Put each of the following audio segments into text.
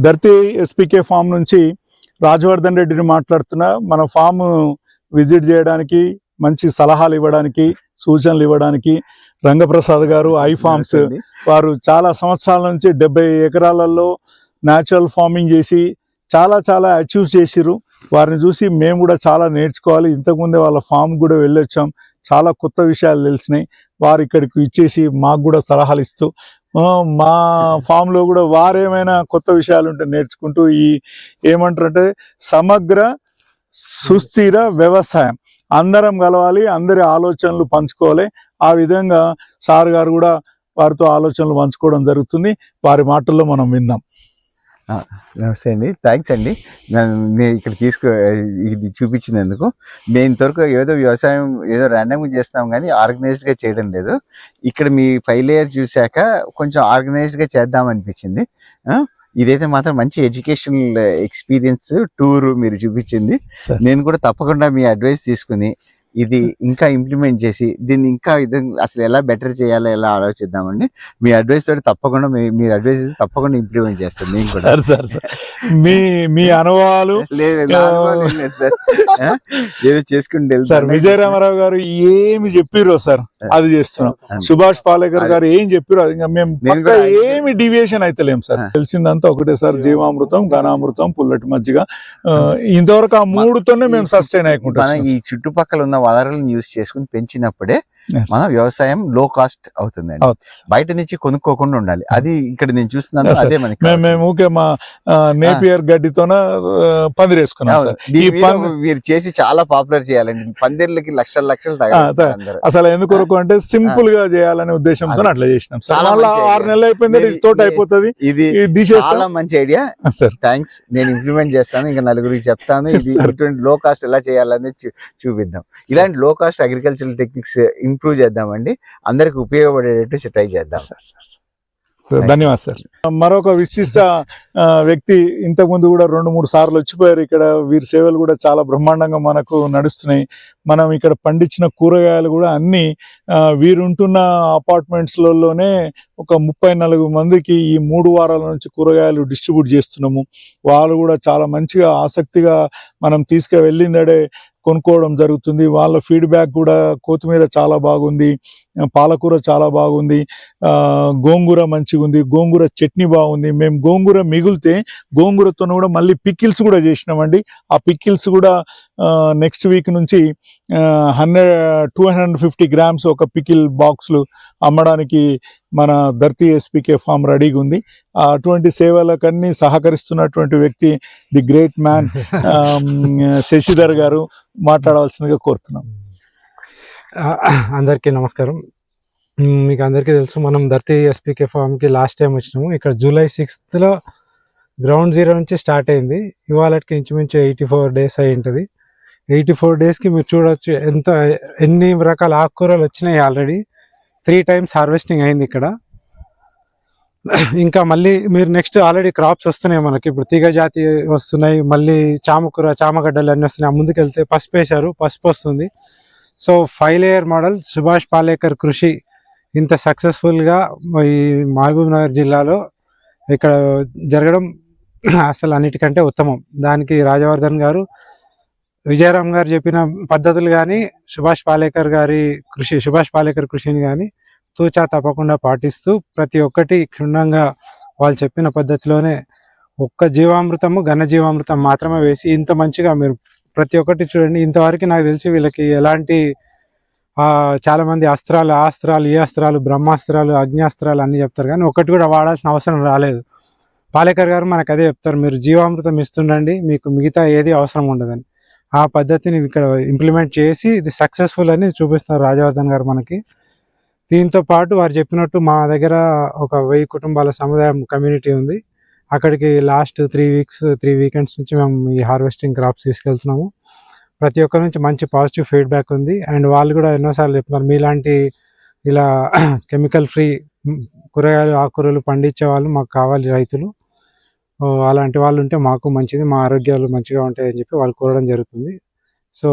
ధర్తి ఎస్పీకే form నుంచి రాజవర్ధన్ రెడ్డిని మాట్లాడుతున్నా మన ఫామ్ విజిట్ చేయడానికి మంచి సలహాలు ఇవ్వడానికి సూచనలు ఇవ్వడానికి రంగప్రసాద్ గారు ఐ ఫార్మ్స్ వారు చాలా సంవత్సరాల నుంచి డెబ్బై ఎకరాలలో న్యాచురల్ ఫార్మింగ్ చేసి చాలా చాలా అచీవ్ చేసిర్రు. వారిని చూసి మేము కూడా చాలా నేర్చుకోవాలి. ఇంతకుముందే వాళ్ళ ఫామ్ కూడా వెళ్ళొచ్చాం. చాలా కొత్త విషయాలు తెలిసినాయి. వారు ఇక్కడికి ఇచ్చేసి మాకు కూడా సలహాలు ఇస్తూ మా ఫామ్లో కూడా వారేమైనా కొత్త విషయాలు ఉంటే నేర్చుకుంటూ ఈ ఏమంటారంటే సమగ్ర సుస్థిర వ్యవసాయం. అందరం కలవాలి అందరి ఆలోచనలు పంచుకోవాలి. ఆ విధంగా సార్ గారు కూడా వారితో ఆలోచనలు పంచుకోవడం జరుగుతుంది. వారి మాటల్లో మనం విందాం. నమస్తే అండి. థ్యాంక్స్ అండి. నన్ను నేను ఇక్కడ తీసుకో ఇది చూపించినందుకు. నేను ఇంతవరకు ఏదో వ్యవసాయం ఏదో ర్యాండమ్గా చేస్తాం కానీ ఆర్గనైజ్డ్గా చేయడం లేదు. ఇక్కడ మీ ఫైవ్ లేయర్ చూశాక కొంచెం ఆర్గనైజ్డ్గా చేద్దాం అనిపించింది. ఇదైతే మాత్రం మంచి ఎడ్యుకేషనల్ ఎక్స్పీరియన్స్ టూర్ మీరు చూపించింది. నేను కూడా తప్పకుండా మీ అడ్వైస్ తీసుకుని ఇది ఇంకా ఇంప్లిమెంట్ చేసి దీన్ని ఇంకా విధంగా అసలు ఎలా బెటర్ చేయాలో ఎలా ఆలోచిద్దామండి. మీ అడ్వైస్ తోటి తప్పకుండా మీ- మీరు అడ్వైస్ తప్పకుండా ఇంప్లిమెంట్ చేస్తాను నేను కూడా. సార్ సార్ మీ మీ అనుభవాలు లేదు నా అనుభవం ఏం లేదు సార్. సార్ విజయరామారావు గారు ఏమి చెప్పిరో సార్ అది చేస్తున్నాం. సుభాష్ పాలేకర్ గారు ఏం చెప్పిరో అది ఇంకా మేము ఏమి డివియేషన్ అయితలేం సార్. తెలిసిందంతా ఒకటే సార్ జీవామృతం ఘనామృతం పుల్లటి మజ్జిగ. ఇంతవరకు ఆ మూడుతోనే మేము సస్టైన్ అయ్యకుంటాం ఈ చుట్టుపక్కల ఉన్న వనరులను యూజ్ చేసుకుని పెంచినప్పుడే మన వ్యవసాయం లో కాస్ట్ అవుతుందండి. బయట నుంచి కొనుక్కోకుండా ఉండాలి. అది ఇక్కడ నేను చూస్తున్నాను. అదే మనకి మేము ఊకే మా నేపియర్ గడ్డితోన పందిరేసుకున్నాం మీరు చేసి చాలా పాపులర్ చేయాలండి. పందిర్లకి లక్షల లక్షలు. అసలు ఎందుకు కొరకు అంటే సింపుల్గా చేయాలనే ఉద్దేశంతో. అట్లా చేసినాం ఆరు. నెలలు అయిపోయింది తోట అయిపోతుంది. ఇది చాలా మంచి ఐడియా సార్ థ్యాంక్స్ నేను ఇంప్లిమెంట్ చేస్తాను. ఇంకా నలుగురికి చెప్తాను. ఇది. ఇటువంటి లో కాస్ట్ ఎలా చేయాలని చూ- చూపిద్దాం. ఇలాంటి లో కాస్ట్ అగ్రికల్చరల్ టెక్నిక్స్ ఇంప్రూవ్ చేద్దామండి. అందరికి ఉపయోగపడేటట్టు ట్రై చేద్దాం. ధన్యవాదాలు సార్. మరొక విశిష్ట వ్యక్తి ఇంతకు ముందు కూడా రెండు మూడు సార్లు వచ్చిపోయారు. ఇక్కడ వీరి సేవలు కూడా చాలా బ్రహ్మాండంగా మనకు నడుస్తున్నాయి. మనం ఇక్కడ పండించిన కూరగాయలు కూడా అన్ని వీరుంటున్న అపార్ట్మెంట్స్ లలోనే ఒక ముప్పై నలుగు మందికి ఈ మూడు వారాల నుంచి కూరగాయలు డిస్ట్రిబ్యూట్ చేస్తున్నాము. వాళ్ళు కూడా చాలా మంచిగా ఆసక్తిగా మనం తీసుకు వెళ్ళిందడే కొనుక్కోవడం జరుగుతుంది. వాళ్ళ ఫీడ్బ్యాక్ కూడా కొత్తిమీర చాలా బాగుంది. పాలకూర చాలా బాగుంది. గోంగూర మంచిగా ఉంది. గోంగూర చట్నీ బాగుంది. మేము గోంగూర మిగిలితే గోంగూరతో కూడా మళ్ళీ పికిల్స్ కూడా చేసినామండి. ఆ పిక్కిల్స్ కూడా నెక్స్ట్ వీక్ నుంచి hundred two hundred fifty grams ఒక పికిల్ బాక్స్లు అమ్మడానికి మన ధర్తి ఎస్పీకే ఫామ్ రెడీగా ఉంది. ఆ, అటువంటి సేవలకన్నీ సహకరిస్తున్నటువంటి వ్యక్తి ది గ్రేట్ మ్యాన్ శశిధర్ గారు మాట్లాడవలసిందిగా కోరుతున్నాం. అందరికీ నమస్కారం. మీకు అందరికీ తెలుసు మనం ధర్తి ఎస్పీకే ఫామ్కి లాస్ట్ టైం వచ్చినాము. ఇక్కడ జూలై సిక్స్త్లో గ్రౌండ్ జీరో నుంచి స్టార్ట్ అయింది. ఇవాళకి ఇంచుమించు ఎయిటీ ఫోర్ డేస్ అయి ఉంటుంది. ఎయిటీ ఫోర్ డేస్కి మీరు చూడొచ్చు ఎంత ఎన్ని రకాల ఆకుకూరలు వచ్చినాయి ఆల్రెడీ త్రీ టైమ్స్ హార్వెస్టింగ్ అయింది ఇక్కడ. ఇంకా మళ్ళీ మీరు నెక్స్ట్ ఆల్రెడీ క్రాప్స్ వస్తున్నాయి మనకి. ఇప్పుడు తీగ జాతి వస్తున్నాయి మళ్ళీ చామకూర చామగడ్డలు అన్నీ వస్తున్నాయి. ఆ ముందుకెళ్తే పసుపు వేశారు పసుపు వస్తుంది. So five layer model Subhash Palekar కృషి ఇంత సక్సెస్ఫుల్గా ఈ మహబూబ్ నగర్ జిల్లాలో ఇక్కడ జరగడం అసలు అన్నిటికంటే ఉత్తమం. దానికి రాజవర్ధన్ గారు విజయరామ్ గారు చెప్పిన పద్ధతులు కానీ సుభాష్ పాలేకర్ గారి కృషి సుభాష్ పాలేకర్ కృషిని కానీ తూచా తప్పకుండా పాటిస్తూ ప్రతి ఒక్కటి క్షుణ్ణంగా వాళ్ళు చెప్పిన పద్ధతిలోనే ఒక్క జీవామృతము ఘన జీవామృతం మాత్రమే వేసి ఇంత మంచిగా మీరు ప్రతి ఒక్కటి చూడండి. ఇంతవరకు నాకు తెలిసి వీళ్ళకి ఎలాంటి చాలామంది అస్త్రాలు ఆస్త్రాలు ఈ అస్త్రాలు బ్రహ్మాస్త్రాలు అగ్నిస్త్రాలు అన్నీ చెప్తారు కానీ ఒకటి కూడా వాడాల్సిన అవసరం రాలేదు. పాలేకర్ గారు మనకు అదే చెప్తారు మీరు జీవామృతం ఇస్తుండండి మీకు మిగతా ఏది అవసరం ఉండదని. ఆ పద్ధతిని ఇక్కడ ఇంప్లిమెంట్ చేసి ఇది సక్సెస్ఫుల్ అని చూపిస్తున్నారు రాజవర్ధన్ గారు మనకి. దీంతో పాటు వారు చెప్పినట్టు మా దగ్గర ఒక వెయ్యి కుటుంబాల సముదాయం కమ్యూనిటీ ఉంది. అక్కడికి last three weeks three weekends నుంచి మేము ఈ హార్వెస్టింగ్ క్రాప్స్ తీసుకెళ్తున్నాము. ప్రతి ఒక్కరి నుంచి మంచి పాజిటివ్ ఫీడ్బ్యాక్ ఉంది. అండ్ వాళ్ళు కూడా ఎన్నోసార్లు చెప్తున్నారు మీలాంటి ఇలా కెమికల్ ఫ్రీ కూరగాయలు ఆకుకూరలు పండించే వాళ్ళు మాకు కావాలి రైతులు. అలాంటి వాళ్ళు ఉంటే మాకు మంచిది మా ఆరోగ్యాలు మంచిగా ఉంటాయని చెప్పి వాళ్ళు కోరడం జరుగుతుంది. సో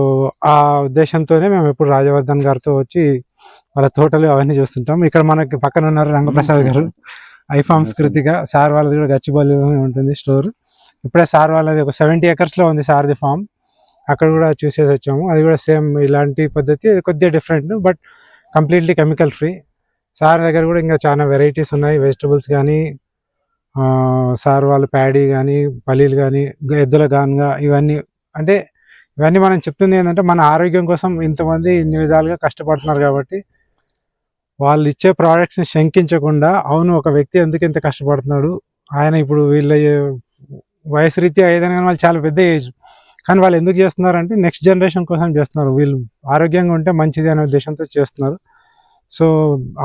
ఆ ఉద్దేశంతోనే మేము ఎప్పుడు రాజవర్ధన్ గారితో వచ్చి వాళ్ళ తోటలు అవన్నీ చూస్తుంటాం. ఇక్కడ మనకి పక్కన ఉన్నారు రంగప్రసాద్ గారు. ఐఫామ్స్ కృతిక సార్ వాళ్ళది కూడా గచ్చిబౌలిలోనే ఉంటుంది స్టోర్. ఇప్పుడే సార్ వాళ్ళది ఒక సెవెంటీ ఎకర్స్లో ఉంది సార్ది ఫామ్. అక్కడ కూడా చూసేసి వచ్చాము. అది కూడా సేమ్ ఇలాంటి పద్ధతి కొద్దిగా different but completely chemical free. Sir దగ్గర కూడా ఇంకా చాలా వెరైటీస్ ఉన్నాయి వెజిటబుల్స్ కానీ సార్ వాళ్ళు ప్యాడీ కానీ పల్లీలు కానీ ఎద్దుల గానుగా ఇవన్నీ అంటే ఇవన్నీ మనం చెప్తుంది ఏంటంటే మన ఆరోగ్యం కోసం ఇంతమంది ఇన్ని విధాలుగా కష్టపడుతున్నారు కాబట్టి వాళ్ళు ఇచ్చే ప్రోడక్ట్స్ని శంకించకుండా అవును ఒక వ్యక్తి ఎందుకు ఇంత కష్టపడుతున్నాడు? ఆయన ఇప్పుడు వీళ్ళ వయసు రీత్యా ఏదైనా కానీ వాళ్ళు చాలా పెద్ద ఏజ్ కానీ వాళ్ళు ఎందుకు చేస్తున్నారు అంటే నెక్స్ట్ జనరేషన్ కోసం చేస్తున్నారు. వీళ్ళు ఆరోగ్యంగా ఉంటే మంచిది అనే ఉద్దేశంతో చేస్తున్నారు. సో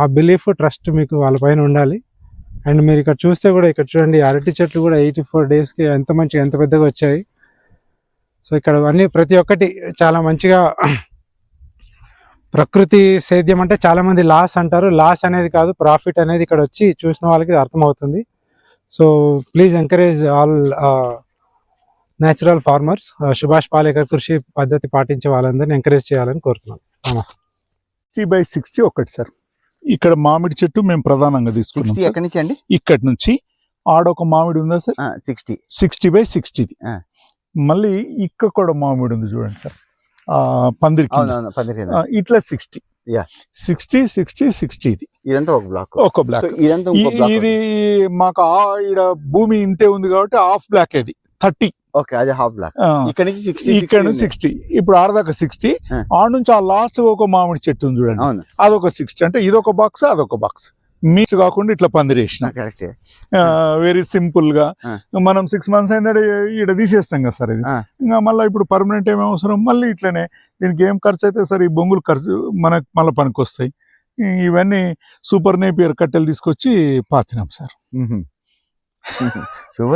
ఆ బిలీఫ్ ట్రస్ట్ మీకు వాళ్ళ పైన ఉండాలి. అండ్ మీరు ఇక్కడ చూస్తే కూడా ఇక్కడ చూడండి అరటి చెట్లు కూడా ఎయిటీ ఫోర్ డేస్కి ఎంత మంచిగా ఎంత పెద్దగా వచ్చాయి. సో ఇక్కడ అన్ని ప్రతి ఒక్కటి చాలా మంచిగా ప్రకృతి సేద్యం అంటే చాలామంది లాస్ అంటారు. లాస్ అనేది కాదు ప్రాఫిట్ అనేది ఇక్కడ వచ్చి చూసిన వాళ్ళకి అర్థమవుతుంది. So please encourage all natural farmers Subhash Palekar కృషి పద్ధతి పాటించే వాళ్ళందరినీ ఎంకరేజ్ చేయాలని కోరుతున్నాను. నమస్తే. సిక్స్టీ బై సిక్స్టీ ఒకటి సార్ ఇక్కడ మామిడి చెట్టు మేము ప్రధానంగా తీసుకున్నాం సిక్స్టీ సార్. ఎక్కడి నుంచి అండి? ఇక్కడి నుంచి ఆడొక మామిడి ఉందా సార్? సిక్స్టీ సిక్స్టీ బై సిక్స్టీది ఆ. మళ్ళీ ఇక్కడ కూడా మామిడి ఉంది చూడండి సార్. పందిరి ఇట్లా సిక్స్టీ. సిక్స్టీ సిక్స్టీ సిక్స్టీ ఇది ఇదంతా ఒక బ్లాక్ ఒక బ్లాక్ ఇదంతా ఇది మాకు ఈడ భూమి ఇంతే ఉంది కాబట్టి హాఫ్ బ్లాక్ ఇది. థర్టీ ఓకే అది హాఫ్ బ్లాక్ ఇక్కడ నుంచి సిక్స్టీ ఇక్కడ నుంచి సిక్స్టీ ఇప్పుడు ఆడదాకా సిక్స్టీ ఆ. ఆడ నుంచి ఆ లాస్ట్ ఒక మామిడి చెట్టు ఉంది చూడండి. అదొక సిక్స్టీ అంటే ఇదొక బాక్స్ అదొక బాక్స్ మీచ్ కాకుండా ఇట్లా పందిరేసిన వెరీ సింపుల్గా. మనం సిక్స్ మంత్స్ అయిందంటే ఈడ తీసేస్తాం కదా సార్ ఇది. ఇంకా మళ్ళీ ఇప్పుడు పర్మనెంట్ ఏమి అవసరం? మళ్ళీ ఇట్లనే. దీనికి ఏం ఖర్చు అయితే సార్ ఈ బొంగులు ఖర్చు మనకు మళ్ళీ పనికి వస్తాయి ఇవన్నీ సూపర్ నేపియర్ కట్టెలు తీసుకొచ్చి పాతినాం సార్.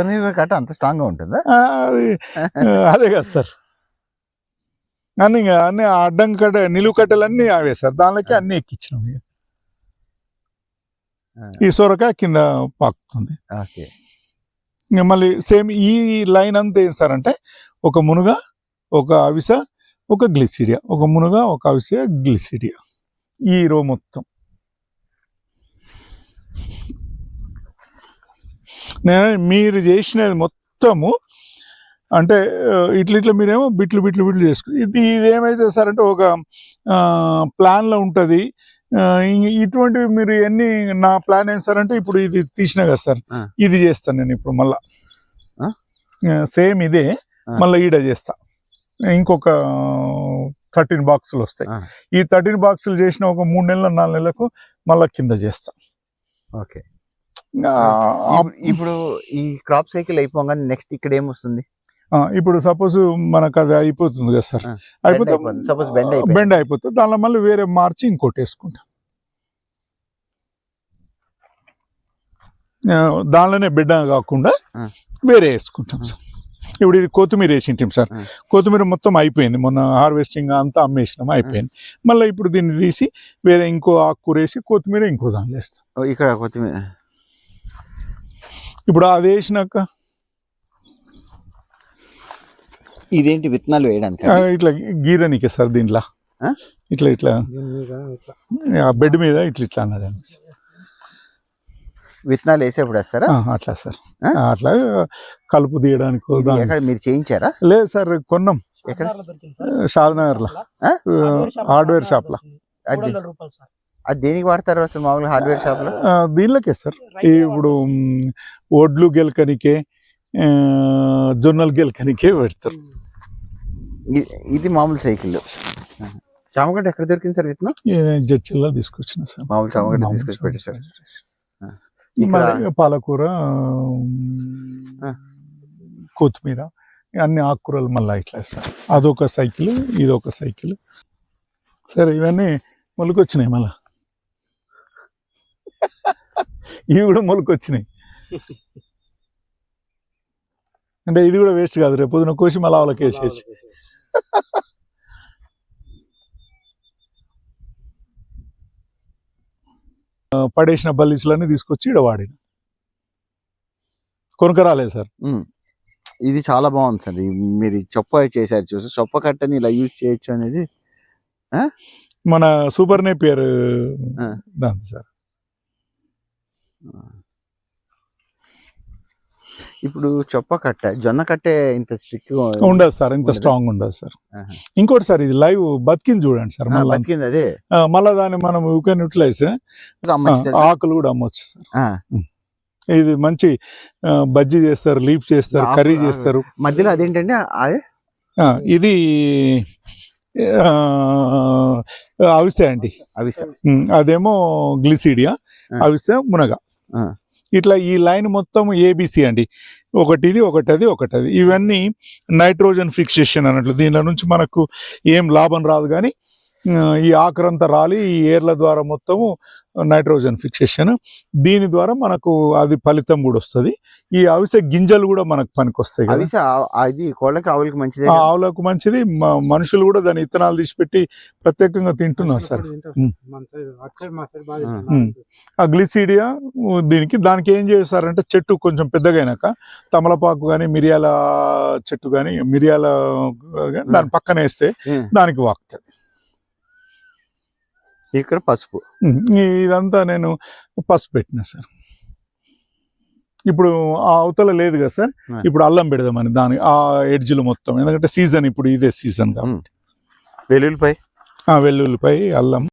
నీరు కట్ట అంత స్ట్రాంగ్గా ఉంటుందా? అది అదే కదా సార్. అన్ని ఇంకా అన్ని అడ్డం కట్ట నిలువు కట్టెలు అన్ని అవే సార్. దానిలోకి అన్ని ఎక్కించినాం ఇక. ఈ సొరకాయ కింద పాకుతుంది. ఓకే. ఇంకా మళ్ళీ సేమ్ ఈ లైన్ అంతా ఏం సార్ అంటే ఒక మునుగ ఒక అవిస ఒక గ్లిసిడియా. ఒక మునుగ ఒక అవిస గ్లిసిడియా. ఈ రో మొత్తం. నేను మీరు చేసినది మొత్తము అంటే ఇట్లా ఇట్లా మీరేమో బిట్లు బిట్లు బిట్లు చేసుకు ఇది ఇది ఏమైతే సార్ అంటే ఒక ప్లాన్లో ఉంటుంది ఇటువంటివి మీరు ఎన్ని నా ప్లాన్ ఏం సార్ అంటే ఇప్పుడు ఇది తీసినా కదా సార్. ఇది చేస్తాను నేను ఇప్పుడు మళ్ళా? సేమ్ ఇదే. మళ్ళీ ఈడ చేస్తా ఇంకొక థర్టీన్ బాక్సులు వస్తాయి. ఈ థర్టీన్ బాక్సులు చేసిన ఒక మూడు నెలల నాలుగు నెలలకు మళ్ళా కింద చేస్తా ఓకే ఇప్పుడు- ఈ క్రాప్ సైకిల్ అయిపోగానే నెక్స్ట్ ఇక్కడ ఏమొస్తుంది? ఇప్పుడు సపోజ్ మనకు అది అయిపోతుంది కదా సార్. అయిపోతే. బెండ్ అయిపోతుంది. దానిలో మళ్ళీ వేరే మార్చి ఇంకోటి వేసుకుంటాం. దానిలోనే బిడ్డ కాకుండా. వేరే వేసుకుంటాం సార్. ఇప్పుడు ఇది కొత్తిమీర వేసింటాం సార్. కొత్తిమీర మొత్తం అయిపోయింది. మొన్న హార్వెస్టింగ్ అంతా అమ్మేసినాం అయిపోయింది. మళ్ళీ ఇప్పుడు దీన్ని తీసి వేరే ఇంకో ఆకుకూర వేసి కొత్తిమీర ఇంకో దానిలో వేస్తాం. ఇక్కడ కొత్తిమీర ఇప్పుడు అది వేసినాక? ఇదేంటి విత్తనాలు వేయడానికి? ఇట్లా గీరనికే సార్ దీంట్లో? ఇట్లా ఇట్లా. ఆ బెడ్ మీద ఇట్లా ఇట్లా అన్నది విత్తనాలు వేసేప్పుడు వేస్తారా? అట్లా సార్. అట్లా కలుపు తీయడానికి మీరు చేయించారా? లేదు సార్ కొన్నాం. ఎక్కడ? షాద్నగర్లో ఆ? హార్డ్వేర్ షాప్లో అది దేనికి వాడతారు అసలు మామూలుగా హార్డ్వేర్ షాప్లో ఆ, దీనిలోకే సార్. ఇప్పుడు ఒడ్లు గెలకనికే జొన్నలు గెలకనికే పెడతారు. ఇది మామూలు సైకిల్ చామగడ్డ ఎక్కడ దొరికింది సార్ విత్తనం? జడ్చిల్లో తీసుకొచ్చిన సార్. మామూలు చామగడ్డ తీసుకొచ్చి. మరి ఇక్కడ పాలకూర. కొత్తిమీర అన్ని ఆకుకూరలు మళ్ళీ ఇట్లా సార్ అదొక సైకిల్ ఇదొక సైకిల్. సరే ఇవన్నీ మొలకొచ్చినాయి మళ్ళా. ఇవి కూడా మొలకొచ్చినాయి. అంటే ఇది కూడా వేస్ట్ కాదు రేపు పొద్దున కోసి మళ్ళీ వాళ్ళకి వేసేసి పడేసిన బల్లీసులన్నీ తీసుకొచ్చి ఇక్కడ వాడిన. కొనుక రాలేదు సార్. ఇది చాలా బాగుంది సార్. మీరు చొప్ప చేశారు చూసి చొప్ప కట్టని ఇలా యూజ్ చేయొచ్చు అనేది మన సూపర్ నేపియర్. దాంతో సార్. ఇప్పుడు చొప్ప కట్ట జొన్న కట్టే ఇంత స్ట్రిక్ ఉండదు సార్ ఇంత? స్ట్రాంగ్ ఉండదు సార్. ఇంకోటి సార్ ఇది లైవ్ బతికింది చూడండి సార్ మళ్ళీ బతికింది అదే? మళ్ళీ దాన్ని మనం యూ కెన్ యూటిలైజ్? ఆకులు కూడా అమ్మొచ్చు సార్. ఇది మంచి బజ్జీ చేస్తారు లీఫ్ చేస్తారు కర్రీ. చేస్తారు. మధ్యలో అదేంటండి? అదే ఆ, ఇది అవిసె అండి. అదేమో గ్లిసిడియా. అవిసె మునగ. ఇట్లా ఈ లైన్ మొత్తం ఏబిసి అండి ఒకటి ఇది ఒకటి అది ఒకటి అది ఇవన్నీ నైట్రోజన్ ఫిక్సేషన్ అన్నట్లు దీనిలో నుంచి మనకు ఏం లాభం రాదు కానీ ఈ ఆఖరంతా రాలి ఈ ఏర్ల ద్వారా మొత్తము నైట్రోజన్ ఫిక్సేషన్. దీని ద్వారా మనకు అది ఫలితం కూడా వస్తుంది. ఈ అవిసె గింజలు కూడా మనకు పనికొస్తాయి కదా. అవి అది కోళ్ళకి ఆవులకి మంచిదే? ఆవులకు మంచిది. మనుషులు కూడా దాని ఇత్తనాలు తీసిపెట్టి ప్రత్యేకంగా తింటున్నారు సార్. ఆ. గ్లిసిడియా దీనికి దానికి ఏం చేస్తారంటే చెట్టు కొంచెం పెద్దగా అయినాక తమలపాకు కానీ మిరియాల చెట్టు కానీ మిరియాల గాని దాని పక్కన వేస్తే. దానికి వాకుతుంది. ఇక్కడ పసుపు. ఇదంతా నేను పసుపు పెట్టిన సార్. ఇప్పుడు ఆ అవతల లేదు కదా సార్. ఇప్పుడు అల్లం పెడదామని దాని ఆ ఎడ్జ్లు మొత్తం. ఎందుకంటే సీజన్ ఇప్పుడు ఇదే సీజన్ కాబట్టి. వెల్లుల్లిపై వెల్లుల్లిపై అల్లం.